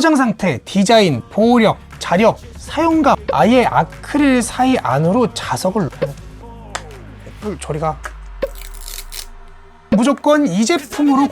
포장 상태, 디자인, 보호력, 자력, 사용감 아예 아크릴 사이 안으로 자석을 넣- 저리가 무조건 이 제품으로.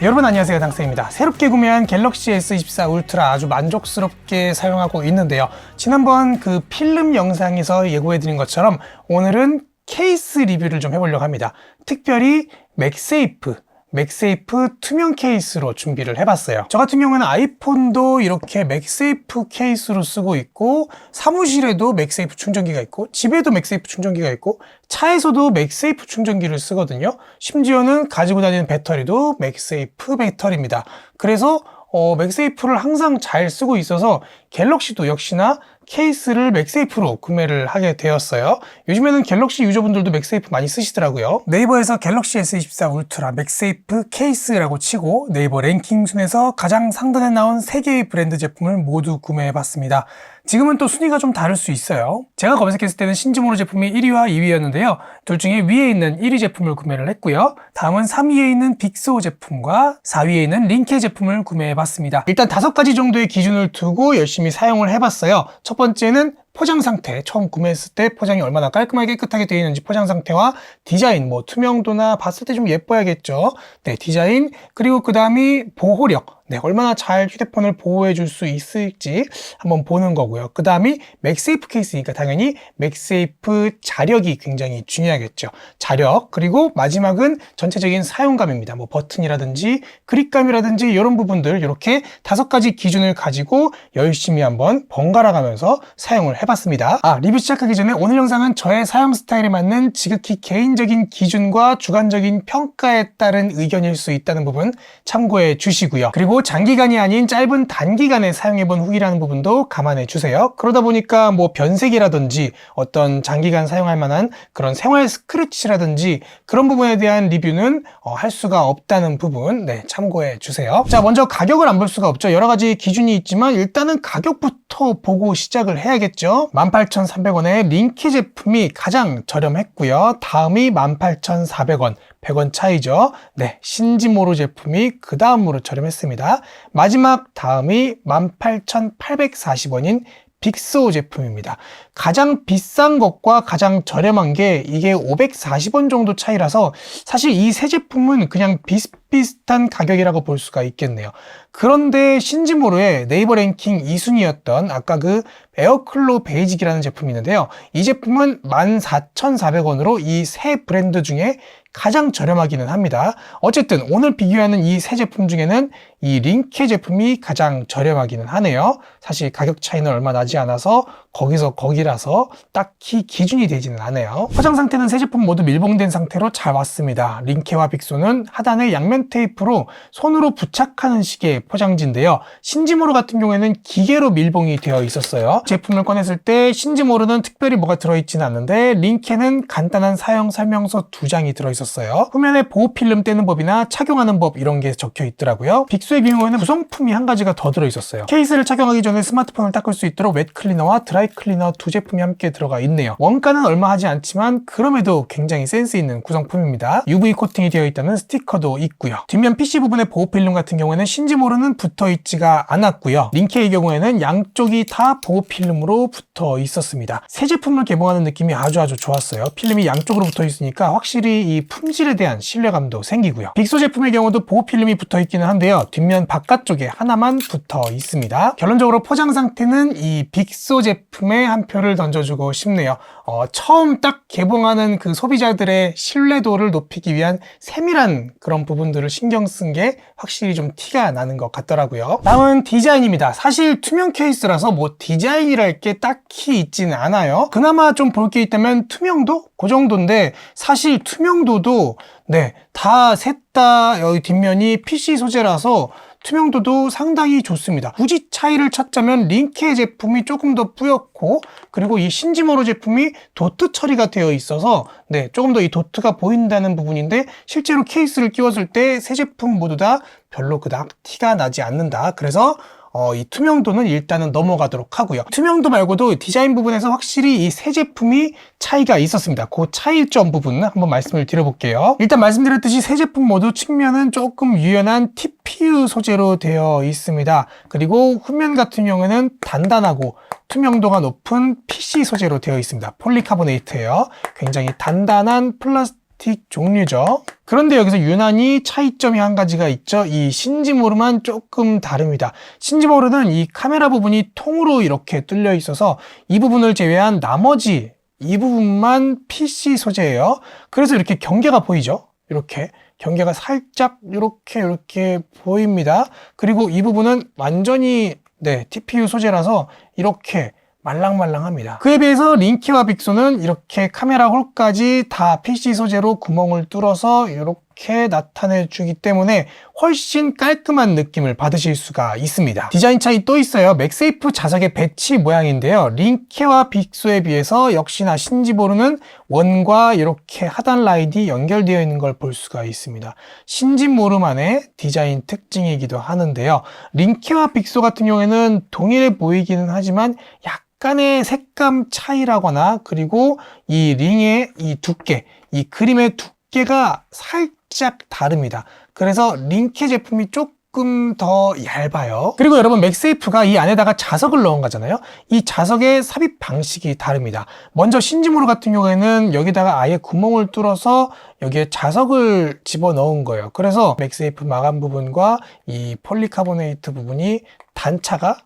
여러분 안녕하세요. 당쌤입니다. 새롭게 구매한 갤럭시 S24 울트라 아주 만족스럽게 사용하고 있는데요. 지난번 그 필름 영상에서 예고해 드린 것처럼 오늘은 케이스 리뷰를 좀 해보려고 합니다. 특별히 맥세이프 맥세이프 투명 케이스로 준비를 해봤어요. 저 같은 경우는 아이폰도 이렇게 맥세이프 케이스로 쓰고 있고 사무실에도 맥세이프 충전기가 있고 집에도 맥세이프 충전기가 있고 차에서도 맥세이프 충전기를 쓰거든요. 심지어는 가지고 다니는 배터리도 맥세이프 배터리입니다. 그래서 어, 맥세이프를 항상 잘 쓰고 있어서 갤럭시도 역시나 케이스를 맥세이프로 구매를 하게 되었어요. 요즘에는 갤럭시 유저분들도 맥세이프 많이 쓰시더라고요. 네이버에서 갤럭시 S24 울트라 맥세이프 케이스라고 치고 네이버 랭킹 순에서 가장 상단에 나온 3개의 브랜드 제품을 모두 구매해봤습니다. 지금은 또 순위가 좀 다를 수 있어요. 제가 검색했을 때는 신즈모로 제품이 1위와 2위였는데요. 둘 중에 위에 있는 1위 제품을 구매를 했고요. 다음은 3위에 있는 빅소 제품과 4위에 있는 링케 제품을 구매해봤습니다. 일단 다섯 가지 정도의 기준을 두고 열심히 사용을 해봤어요. 첫 번째는 포장 상태, 처음 구매했을 때 포장이 얼마나 깔끔하게 깨끗하게 되어 있는지 포장 상태와 디자인, 뭐 투명도나 봤을 때 좀 예뻐야겠죠. 네, 디자인, 그리고 그 다음이 보호력, 네, 얼마나 잘 휴대폰을 보호해 줄 수 있을지 한번 보는 거고요. 그 다음이 맥세이프 케이스니까 당연히 맥세이프 자력이 굉장히 중요하겠죠. 자력, 그리고 마지막은 전체적인 사용감입니다. 뭐 버튼이라든지 그립감이라든지 이런 부분들 이렇게 다섯 가지 기준을 가지고 열심히 한번 번갈아 가면서 사용을 해봤습니다. 아, 리뷰 시작하기 전에 오늘 영상은 저의 사용 스타일에 맞는 지극히 개인적인 기준과 주관적인 평가에 따른 의견일 수 있다는 부분 참고해 주시고요. 그리고 장기간이 아닌 짧은 단기간에 사용해본 후기라는 부분도 감안해 주세요. 그러다 보니까 뭐 변색이라든지 어떤 장기간 사용할 만한 그런 생활 스크래치라든지 그런 부분에 대한 리뷰는 어, 할 수가 없다는 부분 네, 참고해 주세요. 자, 먼저 가격을 안 볼 수가 없죠. 여러 가지 기준이 있지만 일단은 가격부터 보고 시작을 해야겠죠. 18,300원에 링키 제품이 가장 저렴했고요. 다음이 18,400원. 100원 차이죠. 네, 신지모로 제품이 그 다음으로 저렴했습니다. 마지막 다음이 18,840원인 빅소 제품입니다. 가장 비싼 것과 가장 저렴한 게 이게 540원 정도 차이라서 사실 이 세 제품은 그냥 비슷비슷한 가격이라고 볼 수가 있겠네요. 그런데 신지모로의 네이버 랭킹 2순위였던 아까 그 에어클로 베이직이라는 제품이 있는데요. 이 제품은 14,400원으로 이 세 브랜드 중에 가장 저렴하기는 합니다. 어쨌든 오늘 비교하는 이 세 제품 중에는 이 링케 제품이 가장 저렴하기는 하네요. 사실 가격 차이는 얼마 나지 않아서 거기서 거기라서 딱히 기준이 되지는 않아요. 포장 상태는 세 제품 모두 밀봉된 상태로 잘 왔습니다. 링케와 빅소는 하단에 양면 테이프로 손으로 부착하는 식의 포장지인데요. 신지모로 같은 경우에는 기계로 밀봉이 되어 있었어요. 제품을 꺼냈을 때 신지모로는 특별히 뭐가 들어있지는 않는데 링케는 간단한 사용 설명서 두 장이 들어있 었어요. 후면에 보호 필름 떼는 법이나 착용하는 법 이런 게 적혀 있더라고요. 빅소의 경우에는 구성품이 한 가지가 더 들어있었어요. 케이스를 착용하기 전에 스마트폰을 닦을 수 있도록 웻 클리너와 드라이 클리너 두 제품이 함께 들어가 있네요. 원가는 얼마 하지 않지만 그럼에도 굉장히 센스 있는 구성품입니다. UV 코팅이 되어 있다는 스티커도 있고요. 뒷면 PC 부분의 보호 필름 같은 경우에는 신지모로는 붙어 있지가 않았고요. 링케의 경우에는 양쪽이 다 보호 필름으로 붙어 있었습니다. 새 제품을 개봉하는 느낌이 아주 아주 좋았어요. 필름이 양쪽으로 붙어 있으니까 확실히 이 품질에 대한 신뢰감도 생기고요. 빅소 제품의 경우도 보호 필름이 붙어 있기는 한데요. 뒷면 바깥쪽에 하나만 붙어 있습니다. 결론적으로 포장 상태는 이 빅소 제품에 한 표를 던져주고 싶네요. 어, 처음 딱 개봉하는 그 소비자들의 신뢰도를 높이기 위한 세밀한 그런 부분들을 신경 쓴 게 확실히 좀 티가 나는 것 같더라고요. 다음은 디자인입니다. 사실 투명 케이스라서 뭐 디자인이랄 게 딱히 있지는 않아요. 그나마 좀 볼 게 있다면 투명도? 그 정도인데 사실 투명도도 네, 다 셋 다 여기 뒷면이 PC 소재라서 투명도도 상당히 좋습니다. 굳이 차이를 찾자면 링케 제품이 조금 더 뿌옇고 그리고 이 신지모로 제품이 도트 처리가 되어 있어서 네, 조금 더 이 도트가 보인다는 부분인데 실제로 케이스를 끼웠을 때 세 제품 모두 다 별로 그닥 티가 나지 않는다. 그래서 어, 이 투명도는 일단은 넘어가도록 하고요. 투명도 말고도 디자인 부분에서 확실히 이 세 제품이 차이가 있었습니다. 그 차이점 부분 한번 말씀을 드려볼게요. 일단 말씀드렸듯이 세 제품 모두 측면은 조금 유연한 TPU 소재로 되어 있습니다. 그리고 후면 같은 경우에는 단단하고 투명도가 높은 PC 소재로 되어 있습니다. 폴리카보네이트예요. 굉장히 단단한 플라스틱 종류죠. 그런데 여기서 유난히 차이점이 한 가지가 있죠. 이 신지모르만 조금 다릅니다. 신지모르는 이 카메라 부분이 통으로 이렇게 뚫려 있어서 이 부분을 제외한 나머지 이 부분만 PC 소재예요. 그래서 이렇게 경계가 보이죠. 이렇게 경계가 살짝 이렇게 이렇게 보입니다. 그리고 이 부분은 완전히 네, TPU 소재라서 이렇게 말랑말랑합니다. 그에 비해서 링키와 빅소는 이렇게 카메라 홀까지 다 PC 소재로 구멍을 뚫어서 이렇게 나타내 주기 때문에 훨씬 깔끔한 느낌을 받으실 수가 있습니다. 디자인 차이 또 있어요. 맥세이프 자석의 배치 모양인데요. 링케와 빅소에 비해서 역시나 신지보르는 원과 이렇게 하단 라인이 연결되어 있는 걸 볼 수가 있습니다. 신지모르만의 디자인 특징이기도 하는데요. 링케와 빅소 같은 경우에는 동일해 보이기는 하지만 약간의 색감 차이라거나 그리고 이 링의 이 두께, 이 그림의 두 께가 살짝 다릅니다. 그래서 링케 제품이 조금 더 얇아요. 그리고 여러분 맥세이프가 이 안에다가 자석을 넣은 거잖아요. 이 자석의 삽입 방식이 다릅니다. 먼저 신지모르 같은 경우에는 여기다가 아예 구멍을 뚫어서 여기에 자석을 집어 넣은 거예요. 그래서 맥세이프 마감 부분과 이 폴리카보네이트 부분이 단차가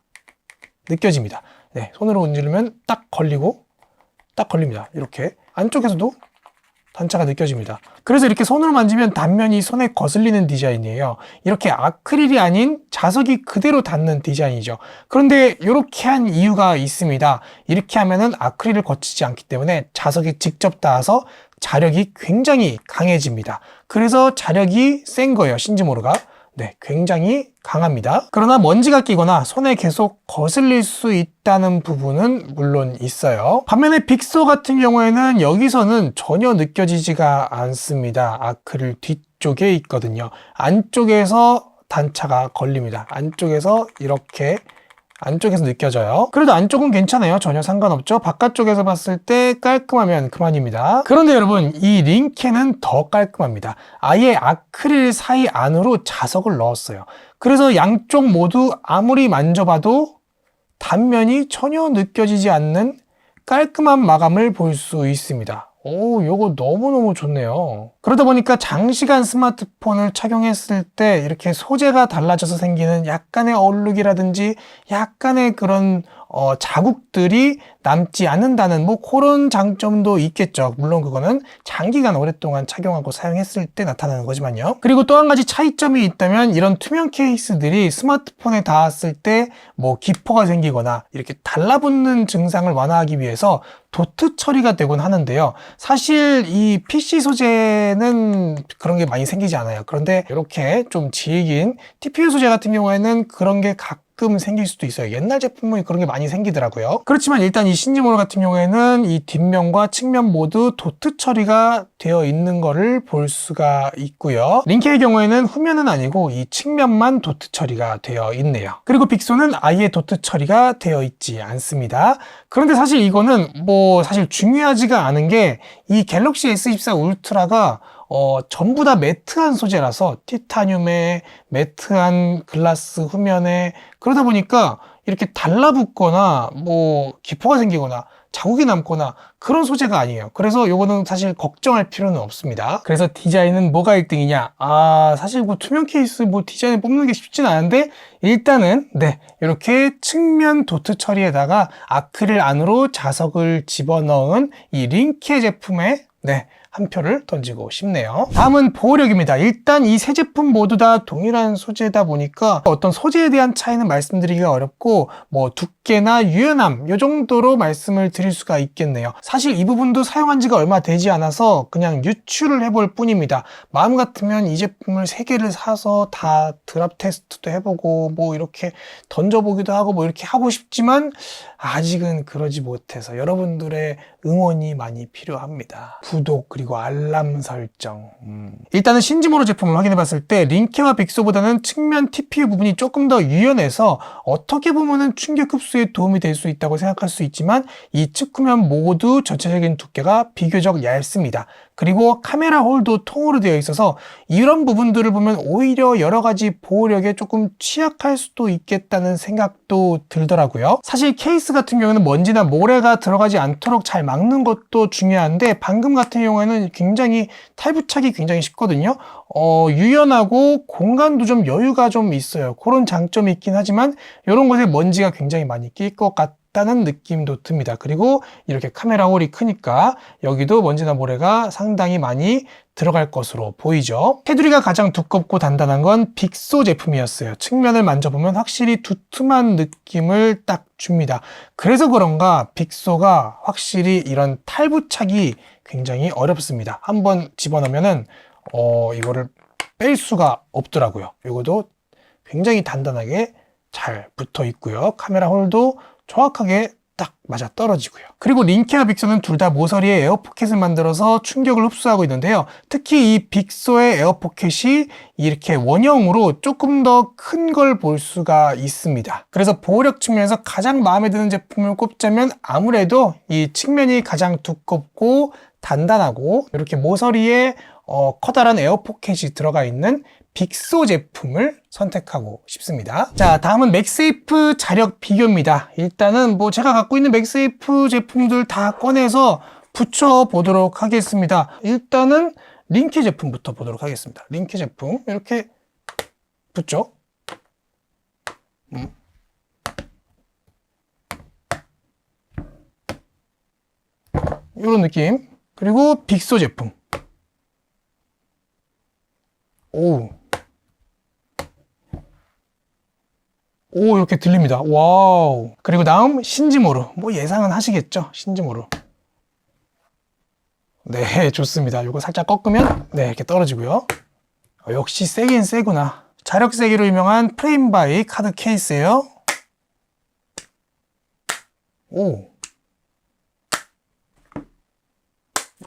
느껴집니다. 네, 손으로 문지르면 딱 걸리고 딱 걸립니다. 이렇게 안쪽에서도 단차가 느껴집니다. 그래서 이렇게 손으로 만지면 단면이 손에 거슬리는 디자인이에요. 이렇게 아크릴이 아닌 자석이 그대로 닿는 디자인이죠. 그런데 이렇게 한 이유가 있습니다. 이렇게 하면은 아크릴을 거치지 않기 때문에 자석이 직접 닿아서 자력이 굉장히 강해집니다. 그래서 자력이 센 거예요. 신지모르가. 네, 굉장히 강합니다. 그러나 먼지가 끼거나 손에 계속 거슬릴 수 있다는 부분은 물론 있어요. 반면에 빅소 같은 경우에는 여기서는 전혀 느껴지지가 않습니다. 아크릴 뒤쪽에 있거든요. 안쪽에서 단차가 걸립니다. 안쪽에서 이렇게 안쪽에서 느껴져요. 그래도 안쪽은 괜찮아요. 전혀 상관없죠. 바깥쪽에서 봤을 때 깔끔하면 그만입니다. 그런데 여러분, 이 링캔은 더 깔끔합니다. 아예 아크릴 사이 안으로 자석을 넣었어요. 그래서 양쪽 모두 아무리 만져봐도 단면이 전혀 느껴지지 않는 깔끔한 마감을 볼 수 있습니다. 오, 요거 너무너무 좋네요. 그러다 보니까 장시간 스마트폰을 착용했을 때 이렇게 소재가 달라져서 생기는 약간의 얼룩이라든지 약간의 그런 어, 자국들이 남지 않는다는 뭐 그런 장점도 있겠죠. 물론 그거는 장기간 오랫동안 착용하고 사용했을 때 나타나는 거지만요. 그리고 또 한 가지 차이점이 있다면 이런 투명 케이스들이 스마트폰에 닿았을 때 뭐 기포가 생기거나 이렇게 달라붙는 증상을 완화하기 위해서 도트 처리가 되곤 하는데요. 사실 이 PC 소재는 그런 게 많이 생기지 않아요. 그런데 이렇게 좀 질긴 TPU 소재 같은 경우에는 그런 게 가끔 생길 수도 있어요. 옛날 제품은 그런 게 많이 생기더라고요. 그렇지만 일단 이 신지모노 같은 경우에는 이 뒷면과 측면 모두 도트 처리가 되어 있는 거를 볼 수가 있고요. 링케의 경우에는 후면은 아니고 이 측면만 도트 처리가 되어 있네요. 그리고 빅소는 아예 도트 처리가 되어 있지 않습니다. 그런데 사실 이거는 뭐 사실 중요하지가 않은 게 이 갤럭시 S24 울트라가 어, 전부 다 매트한 소재라서 티타늄에 매트한 글라스 후면에 그러다 보니까 이렇게 달라붙거나 뭐 기포가 생기거나 자국이 남거나 그런 소재가 아니에요. 그래서 요거는 사실 걱정할 필요는 없습니다. 그래서 디자인은 뭐가 1등이냐? 아, 사실 뭐 투명 케이스 뭐 디자인 뽑는 게 쉽진 않은데 일단은 네, 이렇게 측면 도트 처리에다가 아크릴 안으로 자석을 집어넣은 이 링케 제품의 네, 한 표를 던지고 싶네요. 다음은 보호력입니다. 일단 이 세 제품 모두 다 동일한 소재다 보니까 어떤 소재에 대한 차이는 말씀드리기가 어렵고 뭐 두께나 유연함 이 정도로 말씀을 드릴 수가 있겠네요. 사실 이 부분도 사용한 지가 얼마 되지 않아서 그냥 유출을 해볼 뿐입니다. 마음 같으면 이 제품을 세 개를 사서 다 드랍 테스트도 해보고 뭐 이렇게 던져보기도 하고 뭐 이렇게 하고 싶지만 아직은 그러지 못해서 여러분들의 응원이 많이 필요합니다. 구독 그리고 그리고 알람 설정. 음. 일단은 신지모로 제품을 확인해 봤을 때 링케와 빅소보다는 측면 TPU 부분이 조금 더 유연해서 어떻게 보면은 충격 흡수에 도움이 될 수 있다고 생각할 수 있지만 이 측면 모두 전체적인 두께가 비교적 얇습니다. 그리고 카메라 홀도 통으로 되어 있어서 이런 부분들을 보면 오히려 여러 가지 보호력에 조금 취약할 수도 있겠다는 생각도 들더라고요. 사실 케이스 같은 경우는 먼지나 모래가 들어가지 않도록 잘 막는 것도 중요한데 방금 같은 경우에는 굉장히 탈부착이 굉장히 쉽거든요. 어, 유연하고 공간도 좀 여유가 좀 있어요. 그런 장점이 있긴 하지만 이런 곳에 먼지가 굉장히 많이 낄 것 같아요. 다는 느낌도 듭니다. 그리고 이렇게 카메라 홀이 크니까 여기도 먼지나 모래가 상당히 많이 들어갈 것으로 보이죠. 테두리가 가장 두껍고 단단한 건 빅소 제품이었어요. 측면을 만져보면 확실히 두툼한 느낌을 딱 줍니다. 그래서 그런가 빅소가 확실히 이런 탈부착이 굉장히 어렵습니다. 한번 집어넣으면은 어 이거를 뺄 수가 없더라고요. 이것도 굉장히 단단하게 잘 붙어 있고요. 카메라 홀도 정확하게 딱 맞아 떨어지고요. 그리고 링케와 빅소는 둘 다 모서리에 에어포켓을 만들어서 충격을 흡수하고 있는데요. 특히 이 빅소의 에어포켓이 이렇게 원형으로 조금 더 큰 걸 볼 수가 있습니다. 그래서 보호력 측면에서 가장 마음에 드는 제품을 꼽자면 아무래도 이 측면이 가장 두껍고 단단하고 이렇게 모서리에 어, 커다란 에어포켓이 들어가 있는 빅소 제품을 선택하고 싶습니다. 자, 다음은 맥세이프 자력 비교입니다. 일단은 뭐 제가 갖고 있는 맥세이프 제품들 다 꺼내서 붙여 보도록 하겠습니다. 일단은 링케 제품부터 보도록 하겠습니다. 링케 제품 이렇게 붙죠. 음. 이런 느낌. 그리고 빅소 제품. 오. 오, 이렇게 들립니다. 와우. 그리고 다음, 신지모루. 뭐 예상은 하시겠죠? 신지모루. 네, 좋습니다. 이거 살짝 꺾으면, 네, 이렇게 떨어지고요. 어, 역시 세긴 세구나. 자력 세기로 유명한 프레임바이 카드 케이스예요. 오.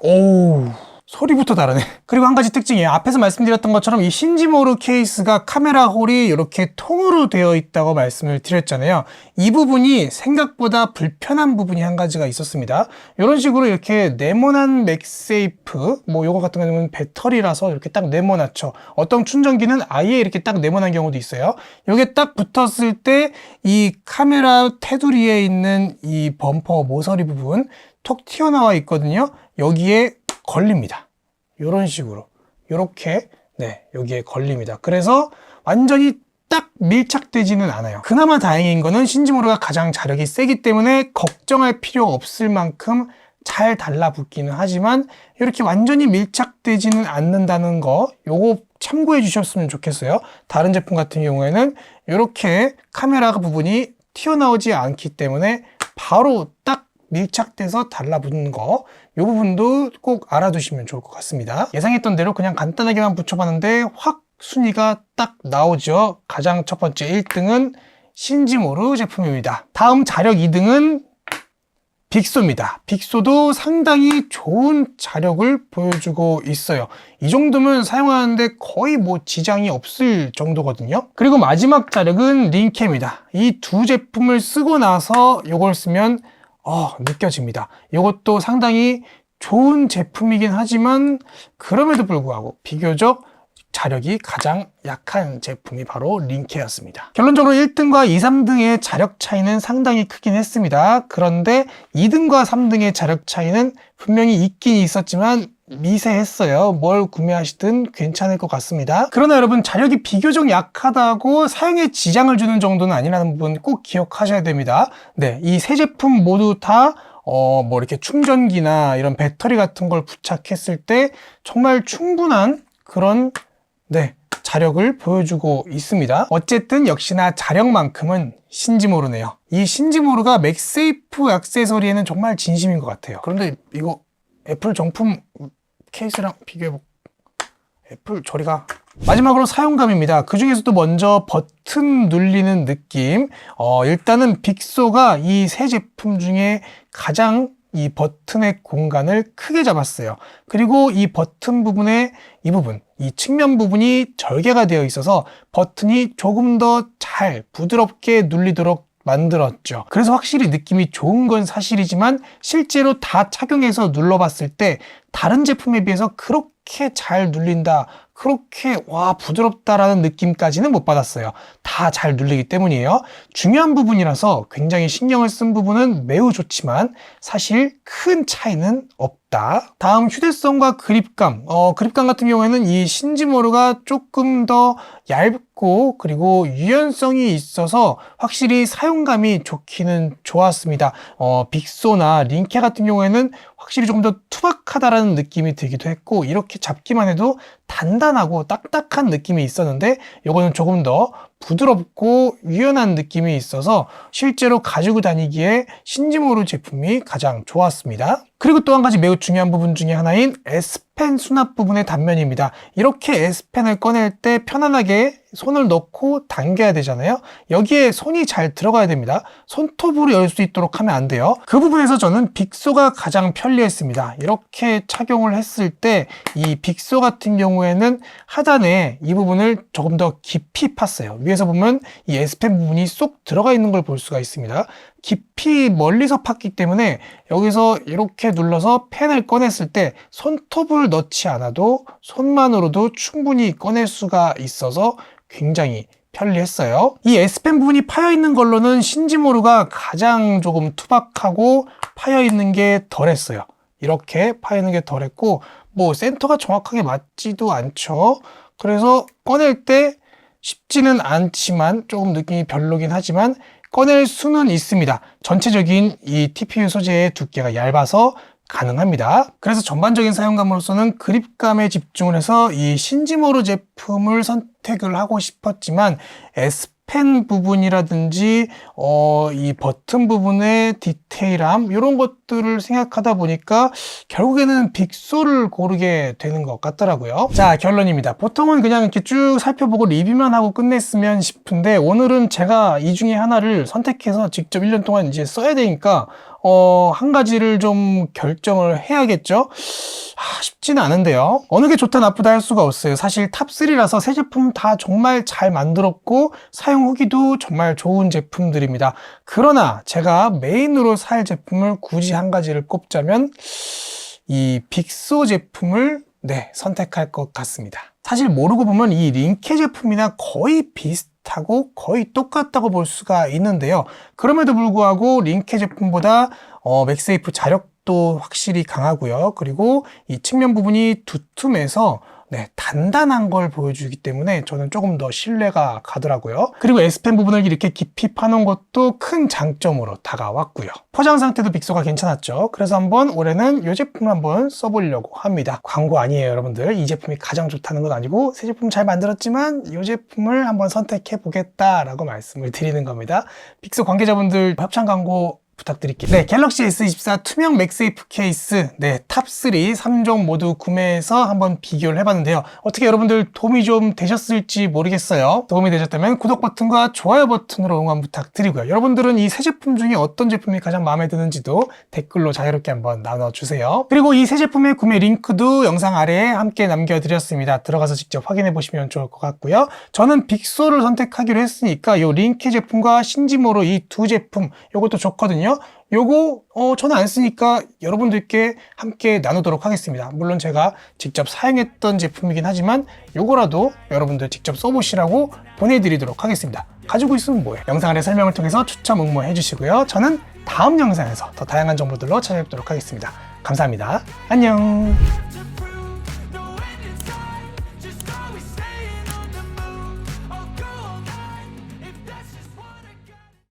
오. 소리부터 다르네. 그리고 한 가지 특징이에요. 앞에서 말씀드렸던 것처럼 이 신지모루 케이스가 카메라 홀이 이렇게 통으로 되어 있다고 말씀을 드렸잖아요. 이 부분이 생각보다 불편한 부분이 한 가지가 있었습니다. 이런 식으로 이렇게 네모난 맥세이프, 뭐 요거 같은 경우는 배터리라서 이렇게 딱 네모나죠. 어떤 충전기는 아예 이렇게 딱 네모난 경우도 있어요. 요게 딱 붙었을 때 이 카메라 테두리에 있는 이 범퍼 모서리 부분 톡 튀어나와 있거든요. 여기에 걸립니다. 이런 식으로 이렇게 네 여기에 걸립니다. 그래서 완전히 딱 밀착되지는 않아요. 그나마 다행인 거는 신지모르가 가장 자력이 세기 때문에 걱정할 필요 없을 만큼 잘 달라붙기는 하지만 이렇게 완전히 밀착되지는 않는다는 거 요거 참고해 주셨으면 좋겠어요. 다른 제품 같은 경우에는 이렇게 카메라 부분이 튀어나오지 않기 때문에 바로 딱 밀착돼서 달라붙는 거, 이 부분도 꼭 알아두시면 좋을 것 같습니다. 예상했던 대로 그냥 간단하게만 붙여봤는데 확 순위가 딱 나오죠. 가장 첫 번째 1등은 신지모르 제품입니다. 다음 자력 2등은 빅소입니다. 빅소도 상당히 좋은 자력을 보여주고 있어요. 이 정도면 사용하는데 거의 뭐 지장이 없을 정도거든요. 그리고 마지막 자력은 링캠입니다. 이 두 제품을 쓰고 나서 이걸 쓰면 어, 느껴집니다. 이것도 상당히 좋은 제품이긴 하지만 그럼에도 불구하고 비교적 자력이 가장 약한 제품이 바로 링케였습니다. 결론적으로 1등과 2, 3등의 자력 차이는 상당히 크긴 했습니다. 그런데 2등과 3등의 자력 차이는 분명히 있긴 있었지만 미세했어요. 뭘 구매하시든 괜찮을 것 같습니다. 그러나 여러분 자력이 비교적 약하다고 사용에 지장을 주는 정도는 아니라는 부분 꼭 기억하셔야 됩니다. 네, 이 세 제품 모두 다 어, 뭐 이렇게 충전기나 이런 배터리 같은 걸 부착했을 때 정말 충분한 그런 네, 자력을 보여주고 있습니다. 어쨌든 역시나 자력만큼은 신지모르네요. 이 신지모르가 맥세이프 액세서리에는 정말 진심인 것 같아요. 그런데 이거 애플 정품 케이스랑 비교해보 애플 저리가 마지막으로 사용감입니다. 그 중에서도 먼저 버튼 눌리는 느낌. 어, 일단은 빅소가 이 세 제품 중에 가장 이 버튼의 공간을 크게 잡았어요. 그리고 이 버튼 부분에 이 부분, 이 측면 부분이 절개가 되어 있어서 버튼이 조금 더 잘 부드럽게 눌리도록 만들었죠. 그래서 확실히 느낌이 좋은 건 사실이지만 실제로 다 착용해서 눌러봤을 때 다른 제품에 비해서 그렇게 잘 눌린다. 그렇게 와 부드럽다라는 느낌까지는 못 받았어요. 다 잘 눌리기 때문이에요. 중요한 부분이라서 굉장히 신경을 쓴 부분은 매우 좋지만 사실 큰 차이는 없다. 다음 휴대성과 그립감. 어, 그립감 같은 경우에는 이 신지모르가 조금 더 얇고 그리고 유연성이 있어서 확실히 사용감이 좋기는 좋았습니다. 어, 빅소나 링케 같은 경우에는 확실히 조금 더 투박하다라는 느낌이 들기도 했고 이렇게 잡기만 해도 단단하고 딱딱한 느낌이 있었는데 이거는 조금 더 부드럽고 유연한 느낌이 있어서 실제로 가지고 다니기에 신지모르 제품이 가장 좋았습니다. 그리고 또 한 가지 매우 중요한 부분 중에 하나인 S펜 수납 부분의 단면입니다. 이렇게 S펜을 꺼낼 때 편안하게 손을 넣고 당겨야 되잖아요. 여기에 손이 잘 들어가야 됩니다. 손톱으로 열 수 있도록 하면 안 돼요. 그 부분에서 저는 빅소가 가장 편리했습니다. 이렇게 착용을 했을 때 이 빅소 같은 경우에는 하단에 이 부분을 조금 더 깊이 팠어요. 위에서 보면 이 S펜 부분이 쏙 들어가 있는 걸 볼 수가 있습니다. 깊이 멀리서 팠기 때문에 여기서 이렇게 눌러서 펜을 꺼냈을 때 손톱을 넣지 않아도 손만으로도 충분히 꺼낼 수가 있어서 굉장히 편리했어요. 이 S펜 부분이 파여 있는 걸로는 신지모르가 가장 조금 투박하고 파여 있는 게 덜했어요. 이렇게 파여 있는 게 덜했고 뭐 센터가 정확하게 맞지도 않죠. 그래서 꺼낼 때 쉽지는 않지만 조금 느낌이 별로긴 하지만 꺼낼 수는 있습니다. 전체적인 이 TPU 소재의 두께가 얇아서 가능합니다. 그래서 전반적인 사용감으로서는 그립감에 집중을 해서 이 신지모르 제품을 선택을 하고 싶었지만 S 펜 부분이라든지 어, 이 버튼 부분의 디테일함 이런 것들을 생각하다 보니까 결국에는 빅소를 고르게 되는 것 같더라고요. 자 결론입니다. 보통은 그냥 이렇게 쭉 살펴보고 리뷰만 하고 끝냈으면 싶은데 오늘은 제가 이 중에 하나를 선택해서 직접 1년 동안 이제 써야 되니까 어, 한 가지를 좀 결정을 해야겠죠? 아, 쉽지는 않은데요. 어느 게 좋다 나쁘다 할 수가 없어요. 사실 탑3라서 새 제품 다 정말 잘 만들었고 사용 후기도 정말 좋은 제품들입니다. 그러나 제가 메인으로 살 제품을 굳이 한 가지를 꼽자면 이 빅소 제품을 네, 선택할 것 같습니다. 사실 모르고 보면 이 링케 제품이나 거의 비슷 하고 거의 똑같다고 볼 수가 있는데요. 그럼에도 불구하고 링케 제품보다 어, 맥세이프 자력도 확실히 강하고요. 그리고 이 측면 부분이 두툼해서 네, 단단한 걸 보여주기 때문에 저는 조금 더 신뢰가 가더라고요. 그리고 S펜 부분을 이렇게 깊이 파놓은 것도 큰 장점으로 다가왔고요. 포장 상태도 빅소가 괜찮았죠. 그래서 한번 올해는 이 제품 한번 써보려고 합니다. 광고 아니에요, 여러분들. 이 제품이 가장 좋다는 건 아니고 새 제품 잘 만들었지만 이 제품을 한번 선택해 보겠다라고 말씀을 드리는 겁니다. 빅소 관계자분들 협찬 광고 부탁드릴게요. 네, 갤럭시 S24 투명 맥세이프 케이스, 네, 탑3 3종 모두 구매해서 한번 비교를 해봤는데요. 어떻게 여러분들 도움이 좀 되셨을지 모르겠어요. 도움이 되셨다면 구독 버튼과 좋아요 버튼으로 응원 부탁드리고요. 여러분들은 이 새 제품 중에 어떤 제품이 가장 마음에 드는지도 댓글로 자유롭게 한번 나눠주세요. 그리고 이 새 제품의 구매 링크도 영상 아래에 함께 남겨드렸습니다. 들어가서 직접 확인해 보시면 좋을 것 같고요. 저는 빅소를 선택하기로 했으니까 이 링케 제품과 신지모로 이 두 제품, 이것도 좋 거든요. 요거 어, 저는 안 쓰니까 여러분들께 함께 나누도록 하겠습니다. 물론 제가 직접 사용했던 제품이긴 하지만 요거라도 여러분들 직접 써보시라고 보내드리도록 하겠습니다. 가지고 있으면 뭐예요? 영상 아래 설명을 통해서 추첨 응모해 주시고요. 저는 다음 영상에서 더 다양한 정보들로 찾아뵙도록 하겠습니다. 감사합니다. 안녕.